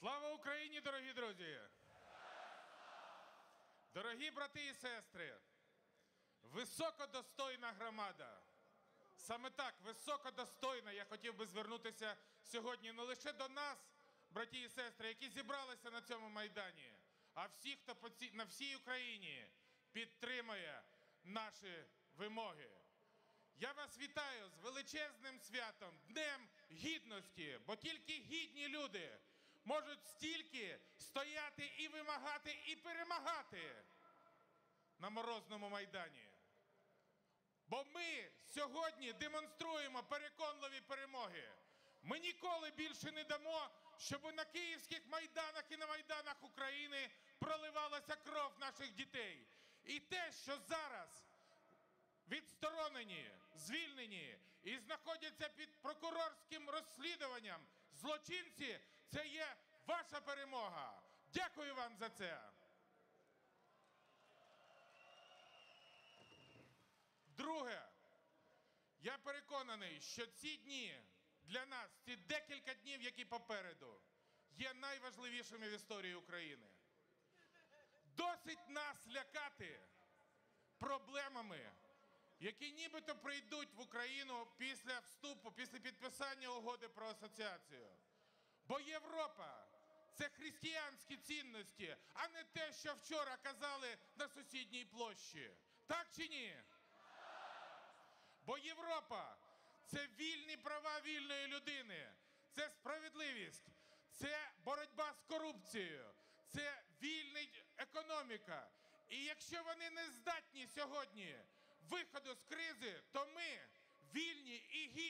Слава Україні, дорогі друзі! Дорогі брати і сестри, високодостойна громада. Саме так, високодостойна. Я хотів би звернутися сьогодні не лише до нас, браті і сестри, які зібралися на цьому майдані, а всі, хто на всій Україні підтримує наші вимоги. Я вас вітаю з величезним святом, Днем Гідності, бо тільки гідні люди можуть стільки стояти і вимагати, і перемагати на морозному майдані. Бо ми сьогодні демонструємо переконливі перемоги. Ми ніколи більше не дамо, щоб на київських майданах і на майданах України проливалася кров наших дітей. І те, що зараз відсторонені, звільнені і знаходяться під прокурорським розслідуванням злочинці, це є ваша перемога. Дякую вам за це. Друге, я переконаний, що ці дні для нас, ці декілька днів, які попереду, є найважливішими в історії України. Досить нас лякати проблемами, які нібито прийдуть в Україну після вступу, після підписання угоди про асоціацію. Бо Європа це християнські цінності, а не те, що вчора казали на сусідній площі. Так чи ні? Бо Європа це вільні права вільної людини, це справедливість, це боротьба з корупцією, це вільна економіка. І якщо вони не здатні сьогодні виходу з кризи, то ми, вільні і гідні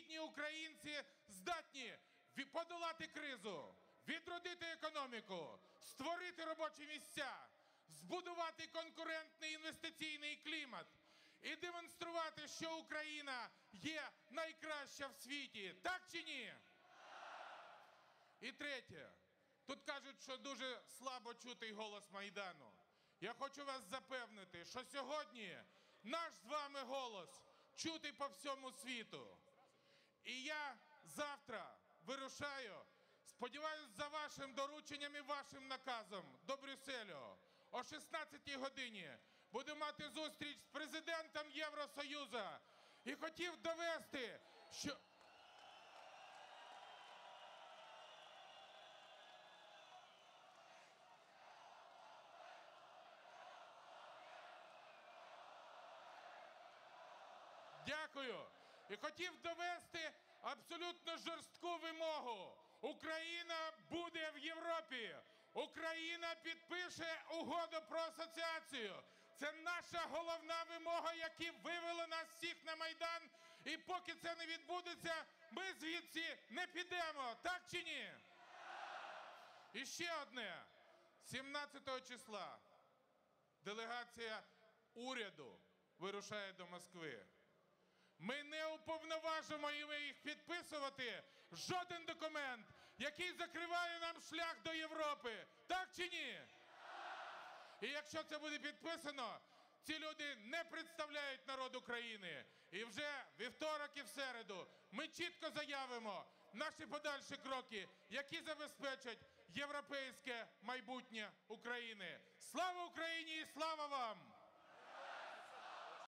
подолати кризу, відродити економіку, створити робочі місця, збудувати конкурентний інвестиційний клімат і демонструвати, що Україна є найкраща в світі. Так чи ні? І третє. Тут кажуть, що дуже слабо чутий голос Майдану. Я хочу вас запевнити, що сьогодні наш з вами голос чутий по всьому світу. І я завтра вирушаю, сподіваюсь, за вашим дорученням і вашим наказом до Брюсселю. О 16-й годині буду мати зустріч з президентом Євросоюзу. І хотів довести, що. Дякую. І хотів довести абсолютно жорстку вимогу. Україна буде в Європі. Україна підпише угоду про асоціацію. Це наша головна вимога, яка вивела нас всіх на майдан. І поки це не відбудеться, ми звідси не підемо. Так чи ні? І ще одне. 17 числа делегація уряду вирушає до Москви. Уповноважимо їх підписувати жоден документ, який закриває нам шлях до Європи. Так чи ні? І якщо це буде підписано, ці люди не представляють народ України. І вже вівторок і в середу ми чітко заявимо наші подальші кроки, які забезпечать європейське майбутнє України. Слава Україні і слава вам!